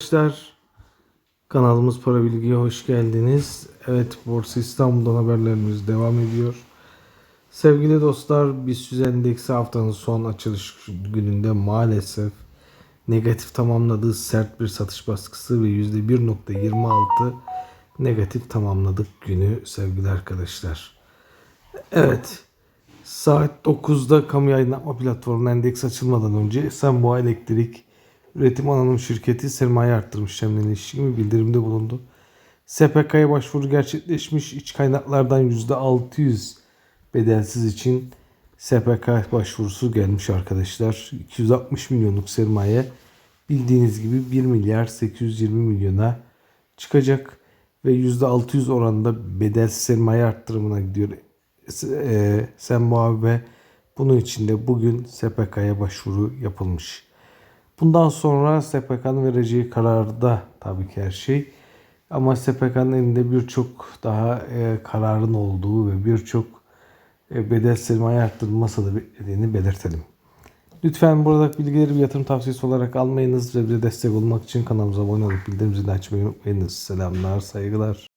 Arkadaşlar kanalımız Para Bilgi'ye hoş geldiniz. Evet Borsa İstanbul'dan haberlerimiz devam ediyor. Sevgili dostlar BIST endeksi haftanın son açılış gününde maalesef negatif tamamladığı sert bir satış baskısı ve %1.26 negatif tamamladık günü sevgili arkadaşlar. Evet saat 9'da kamu yayınlatma platformunun endeks açılmadan önce Esenboğa Elektrik Üretim Anonim Şirketi sermaye arttırmış işlemlerine ilişkin bir bildirimde bulundu. SPK'ya başvuru gerçekleşmiş iç kaynaklardan %600 bedelsiz için SPK başvurusu gelmiş arkadaşlar. 260 milyonluk sermaye bildiğiniz gibi 1 milyar 820 milyona çıkacak ve %600 oranında bedelsiz sermaye arttırımına gidiyor e, Senboğa ve bunun için de bugün SPK'ya başvuru yapılmış. Bundan sonra SPK'nın vereceği kararda tabii ki her şey. Ama SPK'nın elinde birçok daha e, kararın olduğu ve birçok e, bedel sermaye arttırılması da beklediğini belirtelim. Lütfen buradaki bilgileri bir yatırım tavsiyesi olarak almayınız ve bize destek olmak için kanalımıza abone olup bildirim zilini açmayı unutmayınız. Selamlar, saygılar.